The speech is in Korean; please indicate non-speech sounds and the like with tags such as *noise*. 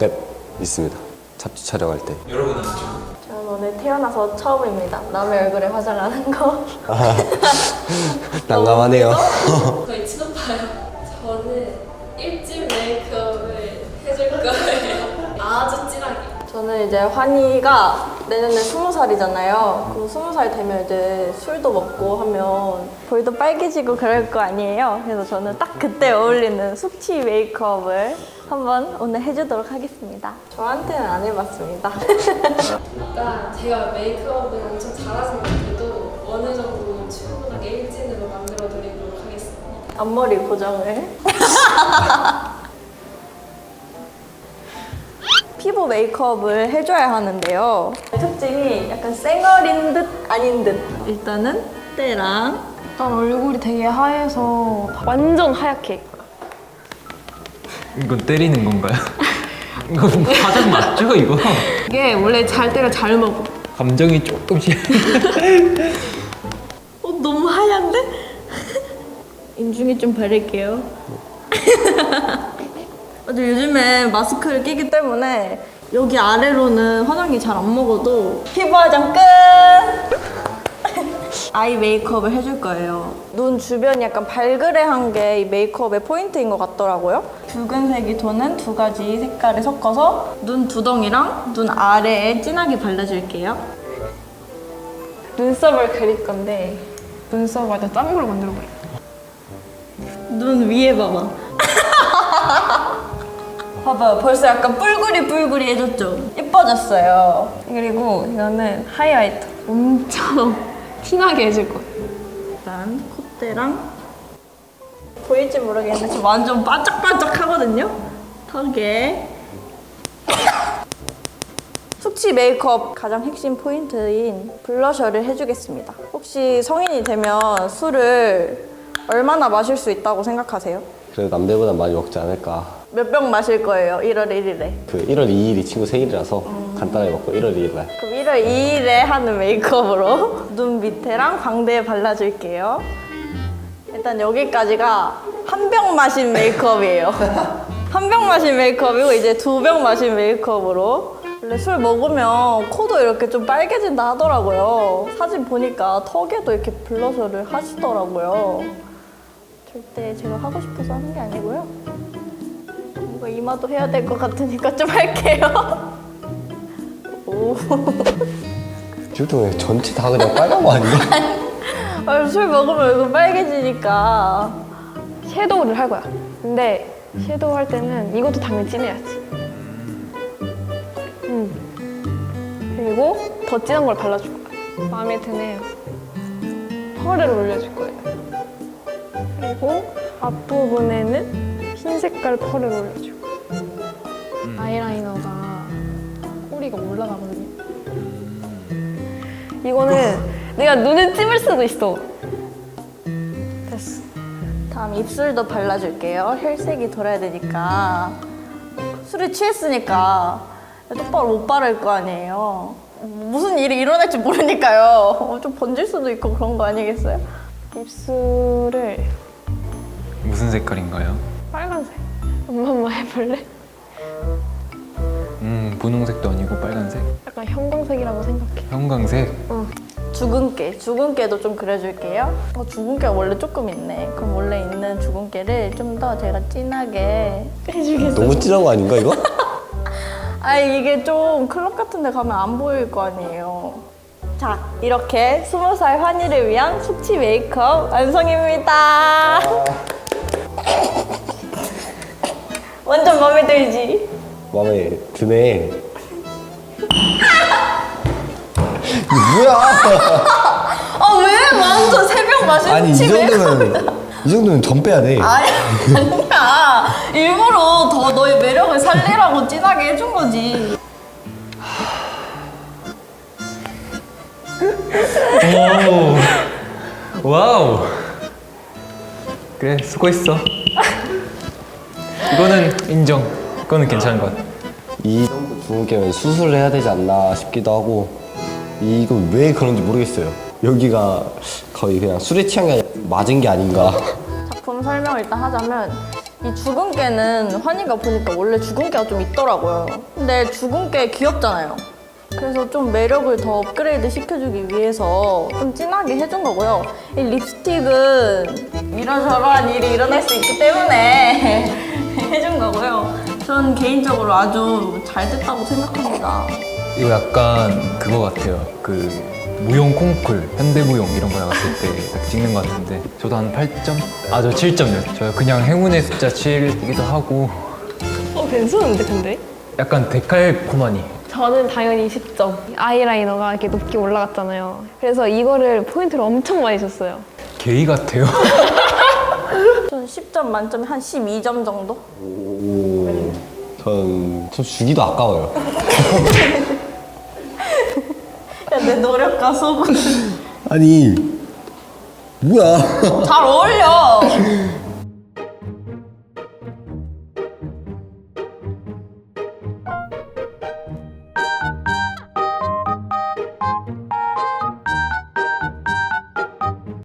네, 있습니다. 잡지 촬영할 때. 여러분은 좀 저는 오늘 태어나서 처음입니다. 남의 얼굴에 화장하는 거. *laughs* 난감하네요. *laughs* 거의 친오빠요. 저는 일집 메이크업을 해줄 거예요. 아주 진하게. 저는 이제 환희가 내년에 스무 살이잖아요. 그럼 스무 살 되면 이제 술도 먹고 하면 볼도 빨개지고 그럴 거 아니에요. 그래서 저는 딱 그때 어울리는 숙취 메이크업을 한번 오늘 해주도록 하겠습니다. 저한테는 안 해봤습니다. 일단 제가 메이크업을 엄청 잘하진 못해도 어느 정도 충분하게 일진으로 만들어 드리도록 하겠습니다. 앞머리 고정을. *laughs* 피부 메이크업을 해줘야 하는데요. 특징이 약간 쌩얼인 듯 아닌 듯. 일단은 때랑 일단 얼굴이 되게 하얘서 완전 하얗게 이건 때리는 건가요? *laughs* 이거 화장 맞죠 이거? 이게 원래 잘 때가 잘 먹어 감정이 조금씩 *laughs* 어, 너무 하얀데? 인중에 좀 바를게요. *laughs* 맞아, 요즘에 마스크를 끼기 때문에 여기 아래로는 화장이 잘 안 먹어도 피부 화장 끝! *laughs* 아이 메이크업을 해줄 거예요. 눈 주변이 약간 발그레한 게 이 메이크업의 포인트인 것 같더라고요. 붉은색이 도는 두 가지 색깔을 섞어서 눈 두덩이랑 눈 아래에 진하게 발라줄게요. 눈썹을 그릴 건데 눈썹을 일단 짠 걸로 만들어 버려 눈 위에 봐봐. *laughs* 봐봐요. 벌써 약간 뿔구리 뿔구리 해졌죠? 예뻐졌어요. 그리고 이거는 하이라이터 엄청 티나게 해줄 거예요 일단 콧대랑 보일지 모르겠는데 지금 완전 반짝반짝 하거든요? 턱에 숙취 메이크업 가장 핵심 포인트인 블러셔를 해주겠습니다. 혹시 성인이 되면 술을 얼마나 마실 수 있다고 생각하세요? 그래도 남들보다 많이 먹지 않을까. 몇 병 마실 거예요, 1월 1일에? 그 1월 2일이 친구 생일이라서 간단하게 먹고 1월 2일 날. 그럼 1월 2일에 하는 메이크업으로 *laughs* 눈 밑에랑 광대에 발라줄게요. 일단 여기까지가 한 병 마신 메이크업이에요. *laughs* 한 병 마신 메이크업이고 이제 두 병 마신 메이크업으로. 원래 술 먹으면 코도 이렇게 좀 빨개진다 하더라고요. 사진 보니까 턱에도 이렇게 블러셔를 하시더라고요. 절대 제가 하고 싶어서 하는 게 아니고요. 뭔가 이마도 해야 될 것 같으니까 좀 할게요. *laughs* 오. 지금 전체 다 그냥 빨간 거 아니야? *laughs* 아, 술 먹으면 얼굴 빨개지니까. 섀도우를 할 거야 근데 섀도우 할 때는 이것도 당연히 진해야지 음. 그리고 더 진한 걸 발라줄 거야 마음에 드네요 펄을 올려줄 거예요 그리고 앞부분에는 흰 색깔 펄을 올려줄 거예요 아이라이너가 꼬리가 올라가거든요 이거는 내가 눈을 찝을 수도 있어 됐어 다음 입술도 발라줄게요. 혈색이 돌아야 되니까. 술에 취했으니까 똑바로 못 바를 거 아니에요. 무슨 일이 일어날지 모르니까요. 어, 좀 번질 수도 있고 그런 거 아니겠어요? 입술을 무슨 색깔인가요? 빨간색 엄마 한번 해볼래? 음 분홍색도 아니고 빨간색 약간 형광색이라고 생각해 형광색 주근깨, 주근깨도 좀 그려줄게요. 어, 주근깨가 원래 조금 있네. 그럼 원래 있는 주근깨를 좀 더 제가 진하게 해주겠습니다. 너무 진한 거 아닌가 이거? *laughs* 아 이게 좀 클럽 같은 데 가면 안 보일 거 아니에요. 자, 이렇게 스무 살 환희를 위한 숙취 메이크업 완성입니다. *laughs* 완전 마음에 들지? 마음에 드네. 이거 뭐야? 아 왜? 완전 새벽 마신 아니 이. 정도면 *laughs* 이 정도면 전 빼야 돼. 아니, 아니야. 일부러 더 너의 매력을 살리라고 진하게 해준 거지. 오 와우 그래 수고했어 이거는 인정 이거는 괜찮은 것 같아 이 정도 주근깨면 수술을 해야 되지 않나 싶기도 하고 이거 왜 그런지 모르겠어요. 여기가 거의 그냥 술에 취한 게 아니라 맞은 게 아닌가. 작품 설명을 일단 하자면 이 죽은 깨는 환희가 보니까 원래 죽은 깨가 좀 있더라고요. 근데 죽은 깨 귀엽잖아요. 그래서 좀 매력을 더 업그레이드 시켜주기 위해서 좀 진하게 해준 거고요. 이 립스틱은 이런저런 일이 일어날 수 있기 때문에 *laughs* 해준 거고요. 전 개인적으로 아주 잘 됐다고 생각합니다. 이거 약간 그거 같아요. 그 무용 콩쿨, 현대무용 이런 거 나갔을 때 딱 찍는 것 같은데 저도 한 8점? 아 저 7점이요. 저 그냥 행운의 숫자 7이기도 하고 어, 괜찮은데, 근데? 약간 데칼코마니 저는 당연히 10점. 아이라이너가 이렇게 높게 올라갔잖아요. 그래서 이거를 포인트를 엄청 많이 줬어요. 게이 같아요. *laughs* 전 10점 만점에 한 12점 정도? 오, 전, 좀 주기도 아까워요. *laughs* 야, 내 노력과 소금 아니, 뭐야. 잘 어울려. *laughs*